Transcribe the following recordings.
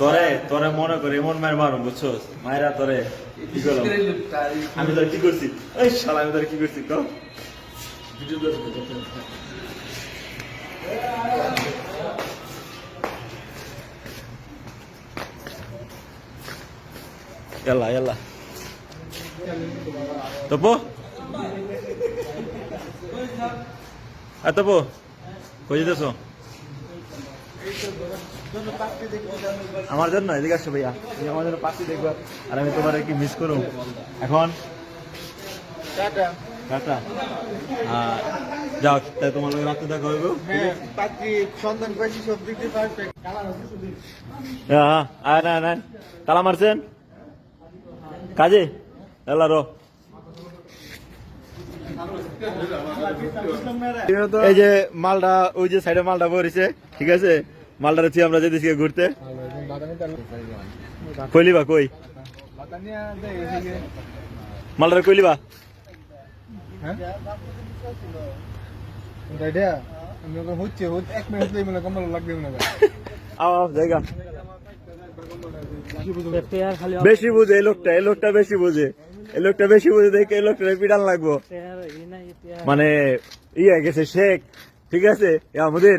তোরে তোরে মনে করে এমন মায়ের মারুম বুঝছ মায়েরা তোরে কি করলাম? আমি তোর কি করছি? এই শালা আমি তোর কি করছি? কও ইয়াল্লা ইয়াল্লা। তপো? আর তপো। কই যেতেছো? আমার জন্য এদিকে আসো ভাইয়া। তুমি আমার জন্য পাখি দেখবা আর আমি তোমার কি মিস করো এখন? টাটা। টাটা। যাও তাই তোমার লোক রাত্রে দেখা হইব। হ্যাঁ পাত্রী সন্তান পাইছি সব দিক দিয়ে পারফেক্ট হ্যাঁ আয় না না তালা মারছেন? কাজে এলা রো। এই যে মালটা ওই যে সাইডে মালটা ভরিছে ঠিক আছে? মালটা রেখে আমরা যেতেছি ঘুরতে। কইলিবা কই? মালটা কইলিবা বেশি বুঝে লোকটা লোকটা বেশি বুঝে। এই লোকটা বেশি বুঝে দেখে এই লোকটা পিটান লাগবো। মানে ইয়ে গেছে শেখ, ঠিক আছে? আমাদের।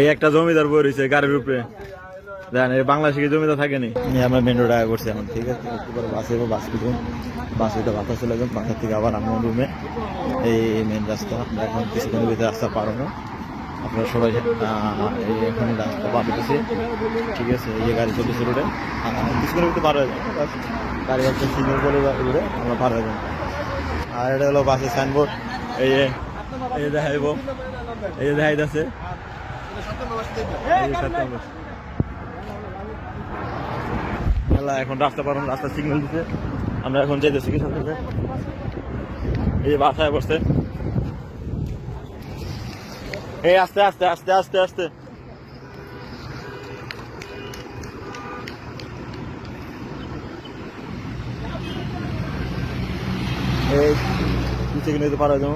এই একটা জমিদার বই রয়েছে গাড়ির উপরে। জানেন, এই বাংলাদেশে জমিদার থাকেনি? আমরা মেন রোড আগে করছি এখন, ঠিক আছে? একটু পরে বাসে যাব, বাস কিনুন বাসে তো বাতাস চলে যাবেন বাসার থেকে আবার আমার রুমে। এই মেন রাস্তা, আমরা এখন কিছুক্ষণের ভিতরে রাস্তা পারব আপনারা সবাই এই এখন রাস্তা পার হতেছে ঠিক আছে? এই যে গাড়ি চলতেছে রোডে কিছুক্ষণের ভিতরে পার হয়ে যাবে গাড়ি একটা সিগন্যাল বলে রোডে, আমরা পার হয়ে যাব। আর এটা হলো বাসের সাইনবোর্ড এই এই যে দেখাইব। এই যে নম্বর। মেলা এখন রাস্তা পারুন রাস্তা সিগন্যাল দিতে আমরা এখন যেতেছি কি সাথে। এই বাসায় বসছে। এই আস্তে আস্তে আস্তে আস্তে আস্তে। এই, নিচে কিনে পারা যাব।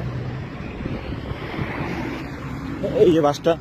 এই যে বাসটা